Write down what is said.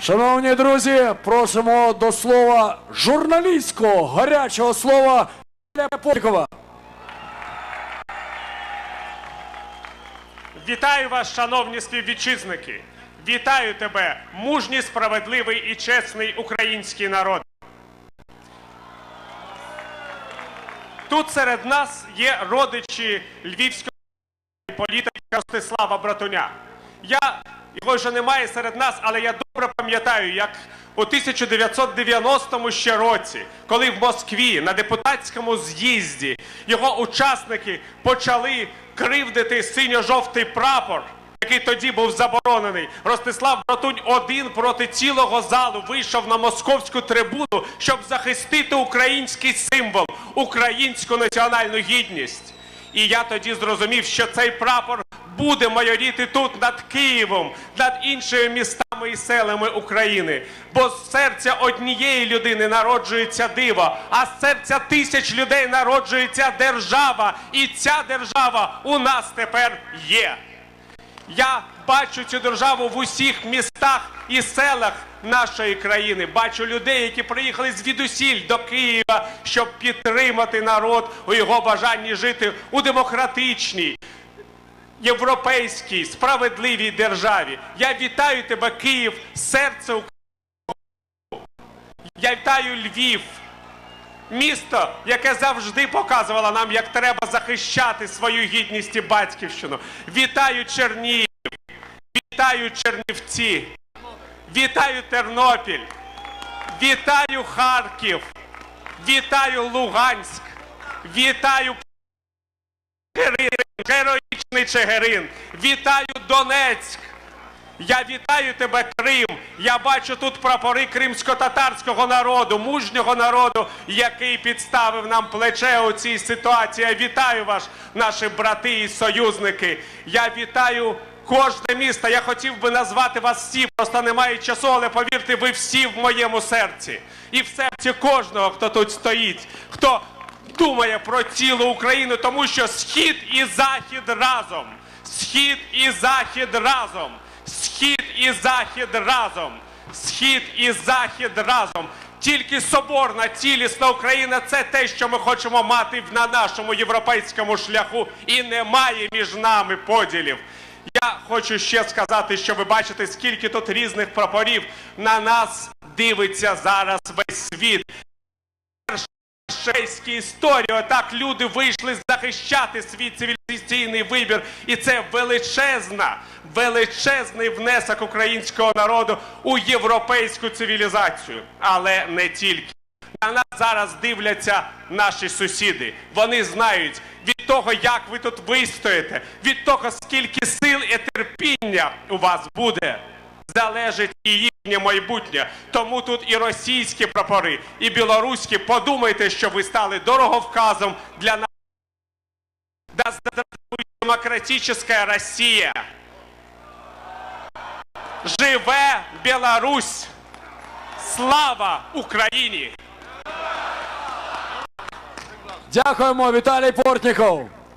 Шановні друзі, просимо до слова журналістського гарячого слова Портнікова. Вітаю вас, шановні співвітчизники! Вітаю тебе, мужній, справедливий і чесний український народ. Тут серед нас є родичі львівського політика Ростислава Братуня. Я його вже немає серед нас, але я добре пам'ятаю, як у 1990 ще році, коли в Москві на депутатському з'їзді його учасники почали кривдити синьо-жовтий прапор. Який тоді був заборонений, Ростислав Братунь один проти цілого залу вийшов на московську трибуну, щоб захистити український символ, українську національну гідність. І я тоді зрозумів, що цей прапор буде майоріти тут над Києвом, над іншими містами і селами України. Бо з серця однієї людини народжується диво, а з серця тисяч людей народжується держава. І ця держава у нас тепер є. Я бачу цю державу в усіх містах і селах нашої країни. Бачу людей, які приїхали звідусіль до Києва, щоб підтримати народ у його бажанні жити у демократичній, європейській, справедливій державі. Я вітаю тебе, Київ, серце України. Я вітаю Львів. Місто, яке завжди показувало нам, як треба захищати свою гідність і батьківщину. Вітаю Чернігів, вітаю Чернівці, вітаю Тернопіль, вітаю Харків, вітаю Луганськ, вітаю Чигирин, героїчний Чигирин, вітаю Донецьк. Я вітаю тебе, Крим. Я бачу тут прапори кримсько-татарського народу, мужнього народу, який підставив нам плече у цій ситуації. Я вітаю вас, наші брати і союзники. Я вітаю кожне місто. Я хотів би назвати вас всі, просто немає часу, але повірте, ви всі в моєму серці. І в серці кожного, хто тут стоїть, хто думає про цілу Україну, тому що схід і захід разом. Схід і захід разом. Схід і захід разом. Схід і захід разом. Тільки соборна, цілісна Україна це те, що ми хочемо мати на нашому європейському шляху. І немає між нами поділів. Я хочу ще сказати, що ви бачите, скільки тут різних прапорів на нас дивиться зараз весь світ шейській історії. Отак люди вийшли захищати свій цивілізаційний вибір. І це величезна, величезний внесок українського народу у європейську цивілізацію. Але не тільки. На нас зараз дивляться наші сусіди. Вони знають від того, як ви тут вистоїте, від того, скільки сил і терпіння у вас буде залежить і їхнє майбутнє. Тому тут і російські прапори, і білоруські. Подумайте, що ви стали дороговказом для нас. Да здравствует демократическая Россия! Живе Білорусь! Слава Україні! Дякуємо, Віталій Портніков.